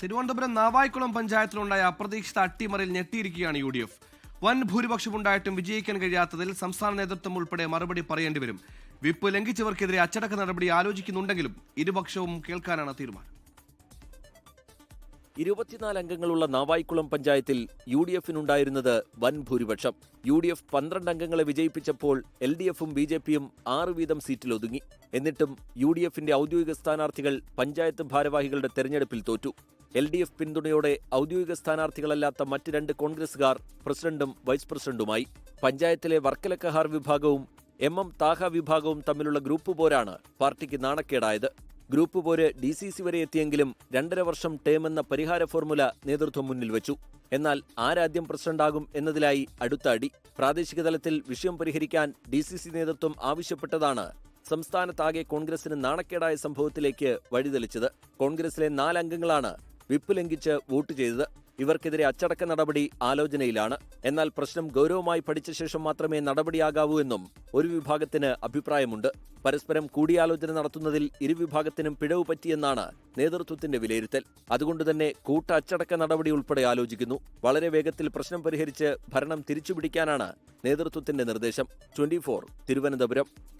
തിരുവനന്തപുരം നാവായിക്കുളം പഞ്ചായത്തിലുണ്ടായ അപ്രതീക്ഷിത അട്ടിമറിയിൽ ഞെട്ടിയിരിക്കുകയാണ് യു ഡി എഫ് വൻ ഭൂരിപക്ഷമുണ്ടായിട്ടും വിജയിക്കാൻ കഴിയാത്തതിൽ സംസ്ഥാന നേതൃത്വം ഉൾപ്പെടെ മറുപടി പറയേണ്ടി വരും. വിപ്പ് ലംഘിച്ചവർക്കെതിരെ അച്ചടക്ക നടപടി ആലോചിക്കുന്നുണ്ടെങ്കിലും ഇരുപക്ഷവും കേൾക്കാനാണ് തീരുമാനം. ഇരുപത്തിനാല് അംഗങ്ങളുള്ള നാവായിക്കുളം പഞ്ചായത്തിൽ യു ഡി എഫിനുണ്ടായിരുന്നത് വൻ ഭൂരിപക്ഷം. യു ഡി എഫ് പന്ത്രണ്ട് അംഗങ്ങളെ വിജയിപ്പിച്ചപ്പോൾ എൽ ഡി എഫും ബി ജെ പിയും ആറ് വീതം സീറ്റിൽ ഒതുങ്ങി എന്നിട്ടും യു ഡി എഫിന്റെ ഔദ്യോഗിക സ്ഥാനാർത്ഥികൾ പഞ്ചായത്ത് ഭാരവാഹികളുടെ തെരഞ്ഞെടുപ്പിൽ തോറ്റു. എൽ ഡി എഫ് പിന്തുണയോടെ ഔദ്യോഗിക സ്ഥാനാർത്ഥികളല്ലാത്ത മറ്റ് രണ്ട് കോൺഗ്രസുകാർ പ്രസിഡന്റും വൈസ് പ്രസിഡന്റുമായി. പഞ്ചായത്തിലെ വർക്കലക്കഹാർ വിഭാഗവും എം എം താഹ വിഭാഗവും തമ്മിലുള്ള ഗ്രൂപ്പ് പോരാണ് പാർട്ടിക്ക് നാണക്കേടായത്. ഗ്രൂപ്പ് പോര് ഡി സി സി വരെ എത്തിയെങ്കിലും രണ്ടര വർഷം ടേം എന്ന പരിഹാര ഫോർമുല നേതൃത്വം മുന്നിൽ വെച്ചു. എന്നാൽ ആരാദ്യം പ്രസിഡന്റാകും എന്നതിലായി അടുത്ത അടി പ്രാദേശിക തലത്തിൽ വിഷയം പരിഹരിക്കാൻ ഡി സി സി നേതൃത്വം ആവശ്യപ്പെട്ടതാണ് സംസ്ഥാനത്താകെ കോൺഗ്രസിന് നാണക്കേടായ സംഭവത്തിലേക്ക് വഴിതെളിച്ചത്. കോൺഗ്രസിലെ നാലംഗങ്ങളാണ് വിപ്പ് ലംഘിച്ച് വോട്ട് ചെയ്തത് ഇവർക്കെതിരെ അച്ചടക്ക നടപടി ആലോചനയിലാണ്. എന്നാൽ പ്രശ്നം ഗൗരവമായി പഠിച്ച ശേഷം മാത്രമേ നടപടിയാകാവൂ എന്നും ഒരു വിഭാഗത്തിന് അഭിപ്രായമുണ്ട്. പരസ്പരം കൂടിയാലോചന നടത്തുന്നതിൽ ഇരുവിഭാഗത്തിനും പിഴവ് പറ്റിയെന്നാണ് നേതൃത്വത്തിന്റെ വിലയിരുത്തൽ. അതുകൊണ്ട് തന്നെ കൂട്ട അച്ചടക്ക നടപടി ഉൾപ്പെടെ ആലോചിക്കുന്നു. വളരെ വേഗത്തിൽ പ്രശ്നം പരിഹരിച്ച് ഭരണം തിരിച്ചുപിടിക്കാനാണ് നേതൃത്വത്തിന്റെ നിർദ്ദേശം. ട്വന്റി തിരുവനന്തപുരം.